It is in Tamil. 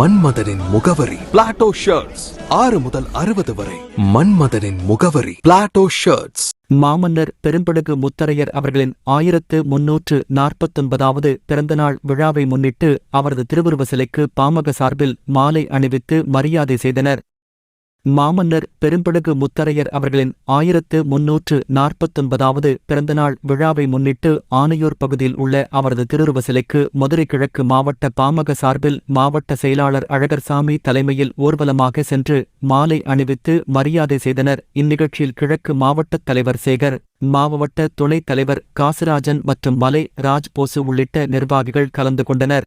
மன்மதனின் முகவரி. பிளாட்டோ ஷர்ட்ஸ் ஆறு முதல் அறுபது வரை. மன்மதனின் முகவரி. பிளாட்டோ ஷர்ட்ஸ் மாமன்னர் பெரும்படுகு முத்தரையர் அவர்களின் ஆயிரத்து முன்னூற்று நாற்பத்தொன்பதாவது பிறந்தநாள் விழாவை முன்னிட்டு அவரது திருவுருவ சிலைக்கு பாமக சார்பில் மாலை அணிவித்து மரியாதை செய்தனர். மாமன்னர் பெரும்படுகு முத்தரையர் அவர்களின் ஆயிரத்து முன்னூற்று நாற்பத்தொன்பதாவது பிறந்தநாள் விழாவை முன்னிட்டு ஆனையூர் பகுதியில் உள்ள அவரது திருருவ சிலைக்கு மதுரை கிழக்கு மாவட்ட பாமக சார்பில் மாவட்ட செயலாளர் அழகர்சாமி தலைமையில் ஊர்வலமாக சென்று மாலை அணிவித்து மரியாதை செய்தனர். இந்நிகழ்ச்சியில் கிழக்கு மாவட்டத் தலைவர் சேகர் மாவட்ட துணைத் தலைவர் காசிராஜன் மற்றும் மலை ராஜ் போசு உள்ளிட்ட நிர்வாகிகள் கலந்து கொண்டனர்.